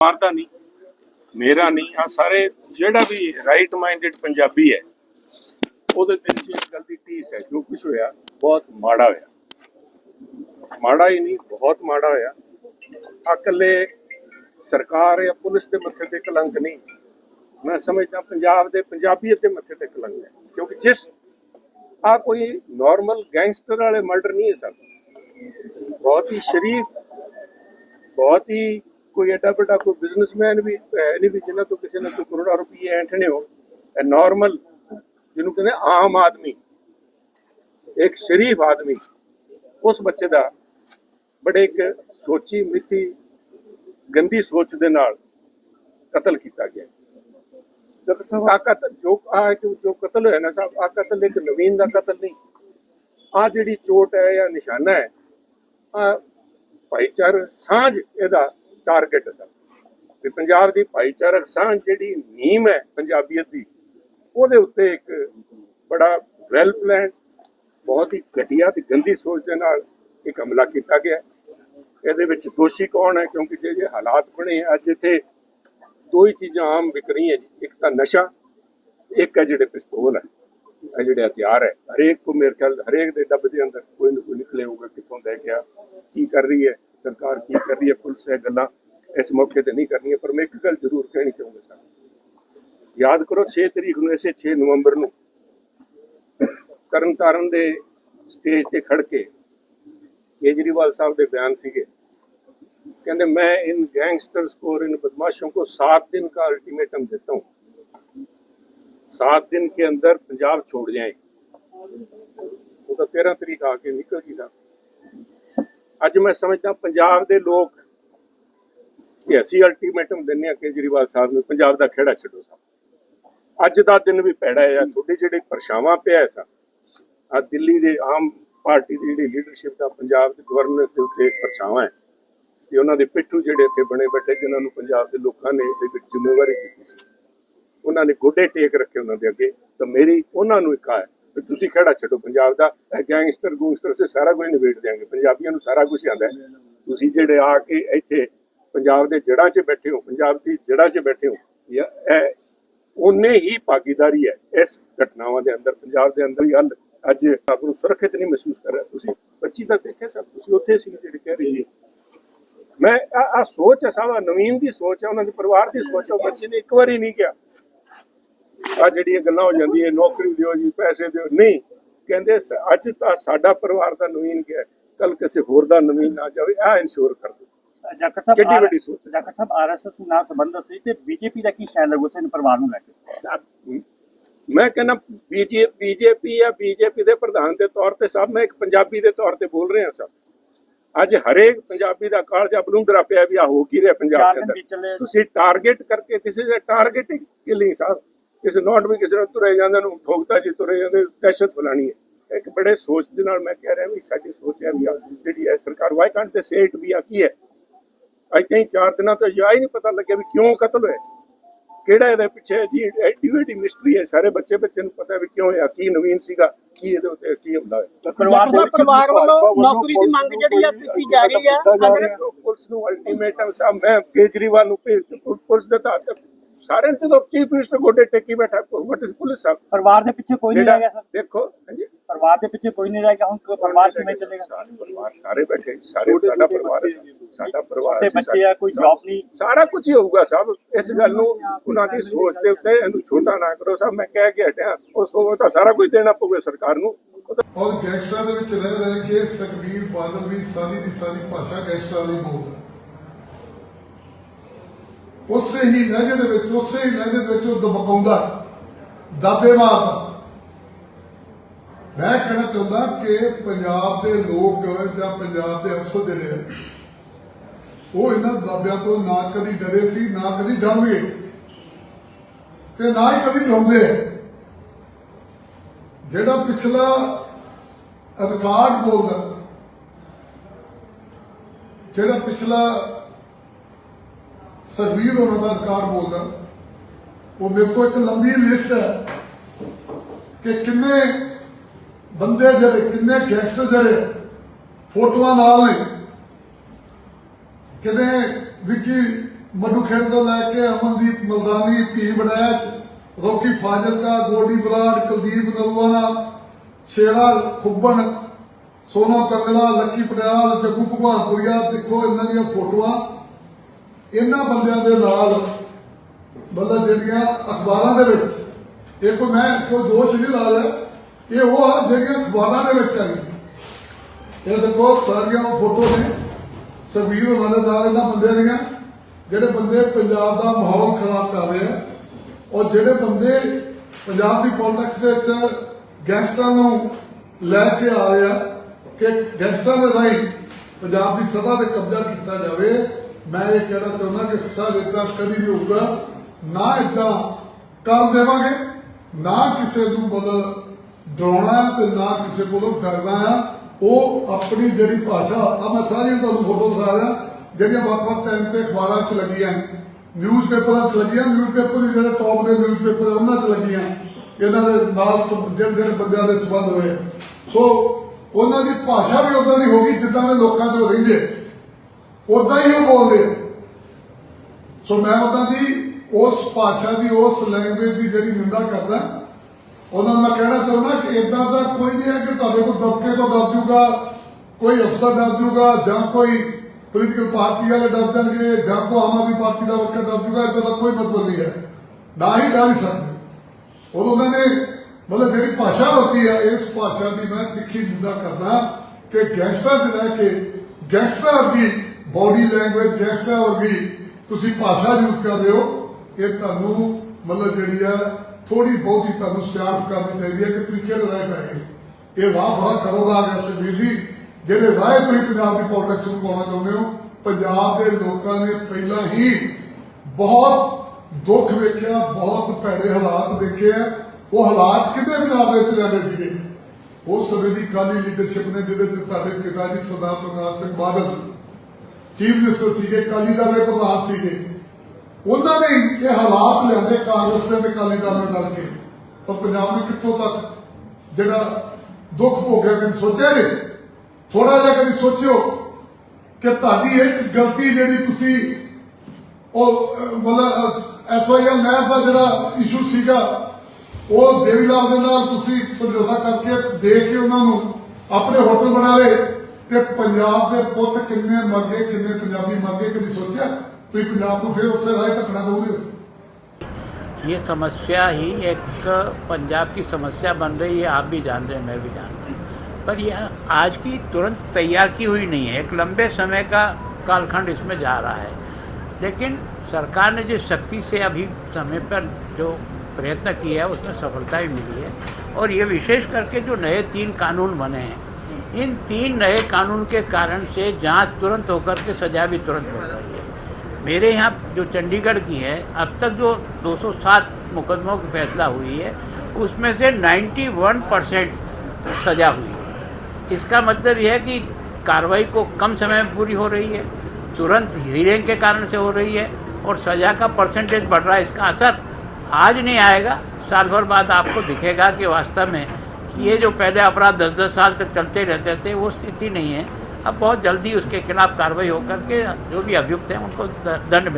ਮਾਰਦਾ ਨਹੀਂ, ਮੇਰਾ ਨਹੀਂ ਆ ਸਾਰੇ ਜਿਹੜਾ ਵੀ ਰਾਈਟ ਮਾਈਂਡਡ ਪੰਜਾਬੀ ਹੈ, ਉਹਦੇ ਦਿਲ 'ਚ ਇਸ ਗੱਲ ਦੀ ਢੀਸ ਹੈ, ਜੋ ਕੁਝ ਹੋਇਆ ਬਹੁਤ ਮਾੜਾ ਹੋਇਆ। ਮਾੜਾ ਹੀ ਨਹੀਂ, ਬਹੁਤ ਮਾੜਾ ਹੋਇਆ। ਆਹ ਇਕੱਲੇ ਸਰਕਾਰ ਜਾਂ ਪੁਲਿਸ ਦੇ ਮੱਥੇ ਤੇ ਕਲੰਕ ਨਹੀਂ। ਮੈਂ ਸਮਝਦਾ ਪੰਜਾਬ ਦੇ ਪੰਜਾਬੀਅਤ ਦੇ ਮੱਥੇ ਤੇ ਕਲੰਕ ਹੈ, ਕਿਉਂਕਿ ਜਿਸ ਆ ਕੋਈ ਨਾਰਮਲ ਗੈਂਗਸਟਰ ਵਾਲੇ ਮਰਡਰ ਨਹੀਂ ਹੈ ਸਭ ਬਹੁਤ ਹੀ ਸ਼ਰੀਫ, ਬਹੁਤ ਹੀ ਕੋਈ ਐਡਾ ਵੱਡਾ ਕੋਈ ਬਿਜ਼ਨਸਮੈਨ ਵੀ ਹੈ ਨਹੀਂ ਵੀ ਜਿਨ੍ਹਾਂ ਤੋਂ ਕਿਸੇ ਨੇ ਕੋਈ ਕਰੋੜਾਂ ਰੁਪਏ ਐਂਠਣੇ ਹੋ ਇਹ ਨਾਰਮਲ ਜਿਹਨੂੰ ਕਹਿੰਦੇ ਆਮ ਆਦਮੀ। ਇੱਕ ਸ਼ਰੀਫ ਆਦਮੀ। ਉਸ ਬੱਚੇ ਦਾ ਬੜੇ ਇੱਕ ਸੋਚੀ ਮਿੱਤੀ ਗੰਦੀ ਸੋਚ ਦੇ ਨਾਲ ਕਤਲ ਕੀਤਾ ਗਿਆ। ਡਾਕਟਰ ਸਾਹਿਬ ਆ ਕਤਲ ਜੋ ਆ ਜੋ ਜੋ ਕਤਲ ਹੋਇਆ ਨਾ ਸਾਹਿਬ ਆ ਕਤਲ ਇੱਕ ਨਵੀਨ ਦਾ ਕਤਲ ਨਹੀਂ। ਆ ਜਿਹੜੀ ਚੋਟ ਹੈ ਜਾਂ ਨਿਸ਼ਾਨਾ ਹੈ ਆ ਭਾਈਚਾਰ ਸਾਂਝ ਇਹਦਾ ਟਾਰਗੇਟ ਹੈ ਸਰ ਤੇ ਪੰਜਾਬ ਦੀ ਭਾਈਚਾਰਕ ਸਾਂਝ ਜਿਹੜੀ ਨੀਮ ਹੈ ਪੰਜਾਬੀਅਤ ਦੀ, ਉਹਦੇ ਉੱਤੇ ਇੱਕ ਬੜਾ ਵੈਲ ਪਲਾਨ ਬਹੁਤ ਹੀ ਘਟੀਆ ਤੇ ਗੰਦੀ ਸੋਚ ਦੇ ਨਾਲ ਇੱਕ ਹਮਲਾ ਕੀਤਾ ਗਿਆ। ਇਹਦੇ ਵਿੱਚ ਦੋਸ਼ੀ ਕੌਣ ਹੈ? ਕਿਉਂਕਿ ਜਿਹੜੇ ਹਾਲਾਤ ਬਣੇ ਅੱਜ ਇੱਥੇ ਦੋ ਹੀ ਚੀਜ਼ਾਂ ਆਮ ਵਿਕ ਰਹੀਆਂ ਜੀ। ਇੱਕ ਤਾਂ ਨਸ਼ਾ, ਇੱਕ ਹੈ ਜਿਹੜੇ ਪਿਸਤੌਲ ਹੈ। ਇਹ ਜਿਹੜੇ ਹਥਿਆਰ ਹੈ, ਹਰੇਕ ਕੋ ਮੇਰੇ ਖਿਆਲ ਹਰੇਕ ਦੇ ਡੱਬੇ ਦੇ ਅੰਦਰ ਕੋਈ ਨਾ ਕੋਈ ਨਿਕਲੇ ਹੋਊਗਾ, ਕਿੱਥੋਂ ਲੈ ਗਿਆ ਕੀ ਕਰ ਰਹੀ ਹੈ। ਸਰਕਾਰ ਕੀ ਕਰ ਰਹੀ ਹੈ ਪੁਲਿਸ ਇਹ ਗੱਲਾਂ ਇਸ ਮੌਕੇ ਤੇ ਨਹੀਂ ਕਰਨੀਆਂ ਪਰ ਮੈਂ ਇੱਕ ਗੱਲ ਜ਼ਰੂਰ ਕਹਿਣੀ ਚਾਹੂੰਗਾ ਸਰ ਯਾਦ ਕਰੋ 6 ਤਰੀਕ ਨੂੰ ਐਸੇ 6 ਨਵੰਬਰ ਨੂੰ ਤਰਨਤਾਰਨ ਦੇ ਸਟੇਜ ਤੇ ਖੜ ਕੇ केजरीवाल साहब के बयान सीगे कहते मैं इन गैंगस्टर्स को और इन बदमाशों को सात दिन का अल्टीमेटम देता हूं सात दिन के अंदर पंजाब छोड़ जाए वो तो तेरह तरीक आके निकल गई साहब ਅੱਜ ਮੈਂ ਸਮਝਦਾ ਪੰਜਾਬ ਦੇ ਲੋਕ ਕਿ ਅਸੀਂ ਅਲਟੀਮੇਟਮ ਦਿੰਨੇ ਆ ਕੇਜਰੀਵਾਲ ਸਾਹਿਬ ਨੂੰ, ਪੰਜਾਬ ਦਾ ਖੇੜਾ ਛੱਡੋ ਸਾਹਿਬ ਅੱਜ ਦਾ ਦਿਨ ਵੀ ਪੈੜਾ ਹੈ ਤੁਹਾਡੀ ਜਿਹੜੇ ਪਰਛਾਵਾਂ ਪਿਆ ਹੈ ਸਾਹਿਬ ਆ ਦਿੱਲੀ ਦੇ ਆਮ ਪਾਰਟੀ ਦੀ ਜਿਹੜੀ ਲੀਡਰਸ਼ਿਪ ਦਾ ਪੰਜਾਬ ਦੇ ਗਵਰਨੈਂਸ ਦੇ ਉੱਤੇ ਪਰਛਾਵਾਂ ਹੈ ਕਿ ਉਹਨਾਂ ਦੇ ਪਿੱਠੂ ਜਿਹੜੇ ਇੱਥੇ ਬਣੇ ਬੈਠੇ, ਜਿਨ੍ਹਾਂ ਨੂੰ ਪੰਜਾਬ ਦੇ ਲੋਕਾਂ ਨੇ ਇਹਦੇ ਵਿੱਚ ਜ਼ਿੰਮੇਵਾਰੀ ਦਿੱਤੀ ਸੀ, ਉਹਨਾਂ ਨੇ ਗੋਡੇ ਟੇਕ ਰੱਖੇ ਉਹਨਾਂ ਦੇ ਅੱਗੇ, ਤਾਂ ਮੇਰੀ, ਉਹਨਾਂ ਨੂੰ ਇੱਕ ਆ ਹੈ ਤੁਸੀਂ ਖੜਾ ਛੱਡੋ, ਪੰਜਾਬ ਦਾ ਇਹ ਗੈਂਗਸਟਰ ਗੂੰਗਸਟਰ ਸੇ ਸਾਰਾ ਕੁਝ ਨਿਬੇੜ ਦਿਆਂਗੇ। ਪੰਜਾਬੀਆਂ ਨੂੰ ਸਾਰਾ ਕੁਝ ਆਉਂਦਾ ਤੁਸੀਂ ਜਿਹੜੇ ਆ ਕੇ ਇੱਥੇ ਪੰਜਾਬ ਦੇ ਜੜ੍ਹਾਂ 'ਚ ਬੈਠੇ ਹੋ, ਪੰਜਾਬ ਦੀ ਜੜ੍ਹਾਂ 'ਚ ਬੈਠੇ ਹੋ ਇਹ ਇਹ ਹੀ ਭਾਗੀਦਾਰੀ ਹੈ ਇਸ ਘਟਨਾਵਾਂ ਦੇ ਅੰਦਰ, ਪੰਜਾਬ ਦੇ ਅੰਦਰ ਹੀ ਹੱਲ। ਅੱਜ ਆਪ ਨੂੰ ਸੁਰੱਖਿਅਤ ਨਹੀਂ ਮਹਿਸੂਸ ਕਰ ਰਿਹਾ। ਤੁਸੀਂ ਬੱਚੀ ਤਾਂ ਦੇਖਿਆ ਸਭ ਤੁਸੀਂ ਉੱਥੇ ਸੀ ਜਿਹੜੇ ਕਹਿ ਰਹੇ ਸੀ। ਮੈਂ ਆ ਆ ਸੋਚ ਹੈ ਸਾਡਾ ਨਵੀਨ ਦੀ ਸੋਚ ਹੈ ਉਹਨਾਂ ਦੇ ਪਰਿਵਾਰ ਦੀ ਸੋਚ ਹੈ ਉਹ ਬੱਚੇ ਨੇ ਇੱਕ ਵਾਰੀ ਨਹੀਂ ਕਿਹਾ। ਆ ਜਿਹੜੀਆਂ ਗੱਲਾਂ ਹੋ ਜਾਂਦੀਆਂ ਨੌਕਰੀ ਦਿਓ ਜੀ ਪੈਸੇ ਦਿਓ। ਨਹੀਂ ਕਹਿੰਦੇ ਅੱਜ ਤਾਂ ਸਾਡਾ ਪਰਿਵਾਰ ਦਾ ਨਵੀਨ ਗਿਆ। ਕੱਲ ਕਿਸੇ ਹੋਰ ਦਾ ਨਵੀਨ ਨਾ ਜਾਵੇ ਆ ਇਨਸ਼ੋਰ ਕਰ ਦਿਓ। ਜਾਖੜ ਸਾਹਿਬ ਕਿੱਡੀ ਵੱਡੀ ਸੋਚ ਹੈ। ਜਾਖੜ ਸਾਹਿਬ ਆਰਐਸਐਸ ਨਾਲ ਸੰਬੰਧਤ ਸੀ ਤੇ ਬੀਜੇਪੀ ਦਾ ਕੀ ਸਟੈਂਡ ਹੈ ਗੁੱਸੇ ਪਰਿਵਾਰ ਨੂੰ ਲੈ ਕੇ? ਮੈਂ ਕਹਿੰਦਾ ਬੀਜੇ ਬੀਜੇਪੀ ਜਾਂ ਬੀਜੇਪੀ ਦੇ ਪ੍ਰਧਾਨ ਦੇ ਤੌਰ ਤੇ ਸਭ ਮੈਂ ਇੱਕ ਪੰਜਾਬੀ ਦੇ ਤੌਰ ਤੇ ਬੋਲ ਰਿਹਾ ਸਭ। ਅੱਜ ਹਰੇਕ ਪੰਜਾਬੀ ਦਾ ਕਾਲਜਾ ਬਲੂੰਦਰਾ ਪਿਆ ਵੀ ਆ ਹੋ ਕੀ ਰਿਹਾ ਪੰਜਾਬ ਦੇ ਅੰਦਰ। ਤੁਸੀਂ ਟਾਰਗੇਟ ਕਰਕੇ ਕਿਸੇ ਦੇ ਟਾਰਗੇਟ ਕਿਲਿੰਗ ਸਾਹਿਬ ਕਿਸੇ ਨੋਟ ਵੀ ਕਿਸੇ ਨੂੰ ਤੁਰੇ ਜਾਂਦੇ ਨੂੰ ਠੋਕਦਾ ਜੀ ਤੁਰੇ ਜਾਂਦੇ ਦਹਿਸ਼ਤ ਫਲਾਣੀ ਹੈ। ਇੱਕ ਬੜੇ ਸੋਚ ਦੇ ਨਾਲ ਮੈਂ ਕਹਿ ਰਿਹਾ ਵੀ ਸਾਡੀ ਸੋਚ ਹੈ ਵੀ ਆ ਜਿਹੜੀ ਹੈ ਸਰਕਾਰ ਵਾਈ ਕਾਂਟ ਤੇ ਸੇ ਇਟ ਵੀ ਆ ਕੀ ਹੈ? ਅੱਜ ਤਾਈਂ ਚਾਰ ਦਿਨਾਂ ਤੋਂ ਯਾ ਹੀ ਨਹੀਂ ਪਤਾ ਲੱਗਿਆ ਵੀ ਕਿਉਂ ਕਤਲ ਹੋਇਆ। ਕਿਹੜਾ ਇਹਦੇ ਪਿੱਛੇ ਹੈ ਜੀ ਐਡੀ ਵੱਡੀ ਮਿਸਟਰੀ ਹੈ ਸਾਰੇ ਬੱਚੇ ਬੱਚੇ ਨੂੰ ਪਤਾ ਵੀ ਕਿਉਂ ਹੋਇਆ ਕੀ ਨਵੀਨ ਸੀਗਾ ਕੀ ਇਹਦੇ ਉੱਤੇ ਕੀ ਹੁੰਦਾ ਹੈ ਪਰਿਵਾਰ ਦੇ ਸਾਹਿਬ ਵਿੱਚ ਪਰਿਵਾਰ ਵੱਲੋਂ ਨੌਕਰੀ ਦੀ ਮੰਗ ਜਿਹੜੀ ਆ ਕੀਤੀ ਜਾ ਰਹੀ ਆ ਅਗਰ ਪੁਲਿਸ ਨੂੰ ਅਲਟੀਮੇਟਮ ਸਾਹਿਬ ਮੈਂ ਕੇਜਰੀਵਾਲ ਨੂੰ ਪੁਲਿਸ ਦੇ ਤਾਂ ਸਾਰੇ ਤੇ ਤਾਂ ਚੀਫ ਮਿਨਿਸਟਰ ਗੋਡੇ ਟੇਕੀ ਬੈਠਾ ਵਟ ਪੁਲਿਸ ਸਾਹਿਬ। ਪਰਿਵਾਰ ਦੇ ਪਿੱਛੇ ਕੋਈ ਨਹੀਂ ਰਹਿ ਗਿਆ ਸਰ। ਦੇਖੋ ਹਾਂਜੀ। ਪਰਿਵਾਰ ਦੇ ਪਿੱਛੇ ਕੋਈ ਨਹੀਂ ਰਹਿ ਗਿਆ ਹੁਣ ਪਰਿਵਾਰ ਕਿਵੇਂ ਚੱਲੇਗਾ? ਸਾਰੇ ਪਰਿਵਾਰ ਸਾਰੇ ਬੈਠੇ ਸਾਰੇ ਸਾਡਾ ਪਰਿਵਾਰ ਹੈ ਸਾਡਾ ਪਰਿਵਾਰ ਤੇ ਬੱਚੇ ਆ ਕੋਈ ਜੌਬ ਨਹੀਂ। ਸਾਰਾ ਕੁਝ ਹੀ ਹੋਊਗਾ ਸਭ। ਇਸ ਗੱਲ ਨੂੰ ਉਹਨਾਂ ਦੀ ਸੋਚ ਦੇ ਉੱਤੇ ਇਹਨੂੰ ਛੋਟਾ ਨਾ ਕਰੋ ਸਭ। ਮੈਂ ਕਹਿ ਕੇ ਹਟਿਆ। ਉਹ ਸੋ ਤਾਂ ਸਾਰਾ ਕੁਝ ਦੇਣਾ ਪਊਗਾ ਸਰਕਾਰ ਨੂੰ। ਔਰ ਗੈਂਗਸਟਰਾਂ ਦੇ ਵਿੱਚ ਰਹਿ ਰਹਿ ਕੇ ਸੁਖਬੀਰ ਬਾਦਲ ਵੀ ਸਾਰੀ ਦੀ ਸਾਰੀ ਭਾਸ਼ਾ ਗੈਂਗਸਟਰਾਂ ਦੀ ਬੋਲਦਾ ਉਸੇ ਹੀ ਲਹਿਜੇ ਦੇ ਵਿੱਚ ਉਸੇ ਹੀ ਲਹਿਜੇ ਦੇ ਵਿੱਚ ਉਹ ਦਬਕਾਉਂਦਾ। ਦਾਬੇ ਮਾਰਦਾ ਮੈਂ ਕਹਿਣਾ ਚਾਹੁੰਦਾ ਕਿ ਪੰਜਾਬ ਦੇ ਲੋਕ ਜਾਂ ਪੰਜਾਬ ਦੇ ਅਫਸਰ ਜਿਹੜੇ ਆ, ਉਹ ਇਹਨਾਂ ਦਾਬਿਆਂ ਤੋਂ ਨਾ ਕਦੀ ਡਰੇ ਸੀ ਨਾ ਕਦੀ ਡਰਨਗੇ ਤੇ ਨਾ ਹੀ ਕਦੀ ਡਰਾਉਂਦੇ। ਜਿਹੜਾ ਪਿਛਲਾ ਅਧਿਕਾਰ ਬੋਲਦਾ ਜਿਹੜਾ ਪਿਛਲਾ ਸਰਵੀਰ ਹੋਣਾ ਦਾ ਅਧਿਕਾਰ ਬੋਲਦਾ। ਉਹ ਮੇਰੇ ਕੋਲ ਇੱਕ ਲੰਬੀ ਲਿਸਟ ਹੈ ਕਿ ਕਿੰਨੇ ਬੰਦੇ ਜਿਹੜੇ, ਕਿੰਨੇ ਗੈਂਗਸਟਰ ਜਿਹੜੇ ਫੋਟੋਆਂ ਨਾਲ ਨੇ। ਕਿਤੇ ਵਿੱਕੀ ਮਧੂ ਖੇੜ ਤੋਂ ਲੈ ਕੇ ਅਮਨਦੀਪ ਮਲਦਾਨੀ, ਧੀ ਬੜੈਚ ਰੋਕੀ ਫਾਜ਼ਿਲਕਾ, ਗੋਡੀ ਬਲਾਡ ਕੁਲਦੀਪ ਨਲਵਾਨਾ ਸ਼ੇਰਾ ਖੁੱਬਣ, ਸੋਨਾ ਕੰਗਲਾ, ਲੱਕੀ ਪਟਿਆਲ, ਜੱਗੂ ਭਗਵਾਨਪੁਰੀਆ ਦੇਖੋ ਇਹਨਾਂ ਦੀਆਂ ਫੋਟੋਆਂ। ਇਹਨਾਂ ਬੰਦਿਆਂ ਦੇ ਨਾਲ, ਮਤਲਬ ਜਿਹੜੀਆਂ ਅਖਬਾਰਾਂ ਦੇ ਵਿੱਚ ਇਹ ਕੋਈ ਮੈਂ ਕੋਈ ਦੋਸ਼ ਨਹੀਂ ਲਾ ਰਿਹਾ ਇਹ ਉਹ ਆ ਜਿਹੜੀਆਂ ਅਖਬਾਰਾਂ ਦੇ ਵਿੱਚ ਆਈ ਇਹ ਦੇਖੋ ਸਾਰੀਆਂ ਫੋਟੋ ਨੇ ਸਰਵੀਰ ਉਹਨਾਂ ਦੇ ਇਹਨਾਂ ਬੰਦਿਆਂ ਦੀਆਂ, ਜਿਹੜੇ ਬੰਦੇ ਪੰਜਾਬ ਦਾ ਮਾਹੌਲ ਖਰਾਬ ਕਰ ਰਹੇ ਆ, ਔਰ ਜਿਹੜੇ ਬੰਦੇ ਪੰਜਾਬ ਦੀ ਪੋਲਿਟਿਕਸ ਦੇ ਵਿੱਚ ਗੈਂਗਸਟਰਾਂ ਨੂੰ ਲੈ ਕੇ ਆ ਰਹੇ ਆ, ਕਿ ਗੈਂਗਸਟਰਾਂ ਦੇ ਰਾਹੀਂ ਪੰਜਾਬ ਦੀ ਸਦਾ ਤੇ ਕਬਜ਼ਾ ਕੀਤਾ ਜਾਵੇ ਮੈਂ ਇਹ ਕਹਿਣਾ ਚਾਹੁੰਦਾ ਕਿ ਸਰ ਇਦਾਂ ਕਦੀ ਨਹੀਂ ਹੋਊਗਾ, ਨਾ ਇਦਾਂ ਕਰ ਦੇਵਾਂਗੇ, ਨਾ ਕਿਸੇ ਨੂੰ ਮਤਲਬ ਡਰਾਉਣਾ ਤੇ ਨਾ ਕਿਸੇ ਕੋਲੋਂ ਡਰਨਾ ਆ ਉਹ ਆਪਣੀ ਜਿਹੜੀ ਭਾਸ਼ਾ ਆ ਮੈਂ ਸਾਰੀਆਂ ਤੁਹਾਨੂੰ ਫੋਟੋ ਦਿਖਾ ਰਿਹਾ, ਜਿਹੜੀਆਂ ਵੱਖ-ਵੱਖ ਟਾਈਮ ਤੇ ਅਖਬਾਰਾਂ 'ਚ ਲੱਗੀਆਂ। ਨਿਊਜ਼ਪੇਪਰਾਂ 'ਚ ਲੱਗੀਆਂ ਨਿਊਜ਼ਪੇਪਰ ਦੇ ਜਿਹੜੇ ਟੌਪ ਦੇ ਨਿਊਜ਼ਪੇਪਰ ਉਹਨਾਂ 'ਚ ਲੱਗੀਆਂ। ਇਹਨਾਂ ਦੇ ਨਾਲ ਜਿਹੜੇ ਜਿਹੜੇ ਬੰਦਿਆਂ ਦੇ ਸਬੰਧ ਹੋਏ। ਸੋ ਉਹਨਾਂ ਦੀ ਭਾਸ਼ਾ ਵੀ ਉਦਾਂ ਦੀ ਹੋ ਗਈ ਜਿੱਦਾਂ ਦੇ ਲੋਕਾਂ ਦੇ ਰਹਿੰਦੇ। ਉਦਾਂ ਹੀ ਉਹ ਬੋਲਦੇ ਆ। ਸੋ ਮੈਂ ਉਹਨਾਂ ਦੀ ਉਸ ਭਾਸ਼ਾ ਦੀ, ਉਸ ਲੈਂਗੁਏਜ ਦੀ ਜਿਹੜੀ ਨਿੰਦਾ ਕਰਦਾ ਉਹਨਾਂ ਨੂੰ ਮੈਂ ਕਹਿਣਾ ਚਾਹੁੰਦਾ ਕਿ ਇਦਾਂ ਦਾ ਕੋਈ ਨਹੀਂ ਹੈ ਕਿ ਤੁਹਾਡੇ ਕੋਲ ਦਬਕੇ ਤੋਂ ਡਰ ਜੂਗਾ, ਕੋਈ ਅਫਸਰ ਡਰ ਜੂਗਾ, ਜਾਂ ਕੋਈ ਪੋਲੀਟੀਕਲ ਪਾਰਟੀ ਵਾਲੇ ਡਰ ਜਾਣਗੇ, ਜਾਂ ਕੋਈ ਆਮ ਆਦਮੀ ਪਾਰਟੀ ਦਾ ਵਰਕਰ ਡਰ ਜੂਗਾ ਇਦਾਂ ਦਾ ਕੋਈ ਮਤਲਬ ਨਹੀਂ ਹੈ ਨਾ ਹੀ ਡਰ ਹੀ ਸਕਦੇ ਉਹ ਉਹਨਾਂ ਨੇ ਮਤਲਬ ਜਿਹੜੀ ਭਾਸ਼ਾ ਵਰਤੀ ਹੈ ਇਸ ਭਾਸ਼ਾ ਦੀ ਮੈਂ ਤਿੱਖੀ ਨਿੰਦਾ ਕਰਦਾ ਕਿ ਗੈਂਗਸਟਰ ਦੇ ਲੈ ਕੇ ਗੈਂਗਸਟਰ ਦੀ ਬਾਡੀ ਲੈਂਗੁਏਜ ਗੈਂਗਸਟਰ ਵਰਗੀ ਤੁਸੀਂ ਭਾਸ਼ਾ ਯੂਜ਼ ਕਰ ਹੋ, ਇਹ ਤੁਹਾਨੂੰ ਮਤਲਬ ਜਿਹੜੀ ਆ ਥੋੜੀ ਬਹੁਤੀ ਤੁਹਾਨੂੰ ਸਿਆਣਪ ਕਰਨੀ ਚਾਹੀਦੀ ਹੈ ਕਿ ਤੁਸੀਂ ਕਿਹੜੇ ਰਾਹ ਪੈ ਇਹ ਰਾਹ ਬੜਾ ਖਤਰਨਾਕ ਹੈ ਸੁਖਬੀਰ ਜੀ। ਜਿਹੜੇ ਰਾਹ ਤੁਸੀਂ ਪੰਜਾਬ ਦੀ ਪੋਲਿਟਿਕਸ ਨੂੰ ਪਾਉਣਾ ਚਾਹੁੰਦੇ ਹੋ, ਪੰਜਾਬ ਦੇ ਲੋਕਾਂ ਨੇ ਪਹਿਲਾਂ ਹੀ ਬਹੁਤ ਦੁੱਖ ਵੇਖਿਆ, ਬਹੁਤ ਭੈੜੇ ਹਾਲਾਤ ਵੇਖੇ ਆ। ਉਹ ਹਾਲਾਤ ਕਿਤੇ ਪੰਜਾਬ ਦੇ ਵਿੱਚ ਜਾਂਦੇ ਸੀਗੇ। ਉਸ ਸਮੇਂ ਦੀ ਕਾਲੀ ਲੀਡਰਸ਼ਿਪ ਨੇ, ਜਿਹਦੇ ਤੇ ਤੁਹਾਡੇ ਪਿਤਾ ਜੀ ਸਰਦਾਰ ਪ੍ਰਕਾਸ਼ ਸਿੰਘ ਬਾਦਲ ਚੀਫ ਮਿਨਿਸਟਰ ਸੀਗੇ ਕਾਲੀ ਦਲ ਦੇ ਪ੍ਰਧਾਨ ਸੀਗੇ। ਉਹਨਾਂ ਨੇ ਹੀ ਇਹ ਹਾਲਾਤ ਲਿਆਂਦੇ ਕਾਂਗਰਸ ਦੇ ਤੇ ਕਾਲੀ ਦਲ ਨਾਲ ਰਲ ਕੇ। ਪਰ ਪੰਜਾਬ ਨੇ ਕਿੱਥੋਂ ਤੱਕ ਜਿਹੜਾ ਦੁੱਖ ਭੋਗਿਆ ਕਦੇ ਸੋਚਿਆ ਨਹੀਂ ਥੋੜਾ ਜਿਹਾ ਕਦੀ ਸੋਚਿਓ ਕਿ ਤੁਹਾਡੀ ਇੱਕ ਗਲਤੀ ਜਿਹੜੀ ਤੁਸੀਂ ਉਹ ਅਹ, ਮਤਲਬ ਐਸਵਾਈਐਲ ਨਹਿਰ ਦਾ ਜਿਹੜਾ ਇਸ਼ੂ ਸੀਗਾ ਉਹ ਦੇਵੀ ਲਾਲ ਦੇ ਨਾਲ ਤੁਸੀਂ ਸਮਝੌਤਾ ਕਰਕੇ ਦੇ ਕੇ ਉਹਨਾਂ ਨੂੰ ਆਪਣੇ ਹੋਟਲ ਬਣਾ ਲਏ। ਤੇ ਪੰਜਾਬ ਦੇ ਪੁੱਤ ਕਿੰਨੇ ਮਰ ਗਏ ਕਿੰਨੇ ਪੰਜਾਬੀ ਮਰ ਗਏ ਕਦੀ ਸੋਚਿਆ ਤੁਸੀਂ ਪੰਜਾਬ ਨੂੰ ਫਿਰ ਉਸੇ ਰਾਹ ਧੱਕਣਾ ਦੋਗੇ ये समस्या ही एक पंजाब की समस्या बन रही है आप भी जान रहे हैं मैं भी जान रहा हूँ पर यह आज की तुरंत तैयार की हुई नहीं है एक लंबे समय का कालखंड इसमें जा रहा है लेकिन सरकार ने जिस शक्ति से अभी समय पर जो प्रयत्न किया है उसमें सफलता भी मिली है और ये विशेष करके जो नए तीन कानून बने हैं इन तीन नए कानून के कारण से जाँच तुरंत होकर के सजा भी तुरंत मिल रही है। मेरे यहाँ जो चंडीगढ़ की है, अब तक जो 207 मुकदमों की फैसला हुई है, उसमें से 91 परसेंट सजा हुई है। इसका मतलब यह है कि कार्रवाई को कम समय में पूरी हो रही है, तुरंत हीरिंग के कारण से हो रही है, और सजा का परसेंटेज बढ़ रहा है। इसका असर आज नहीं आएगा, साल भर बाद आपको दिखेगा कि वास्तव में ये जो पहले अपराध दस दस साल तक चलते रहते थे वो स्थिति नहीं है अब बहुत जल्दी उसके खिलाफ कार्रवाई होकर के जो भी अभियुक्त हैं उनको द- दंड मिल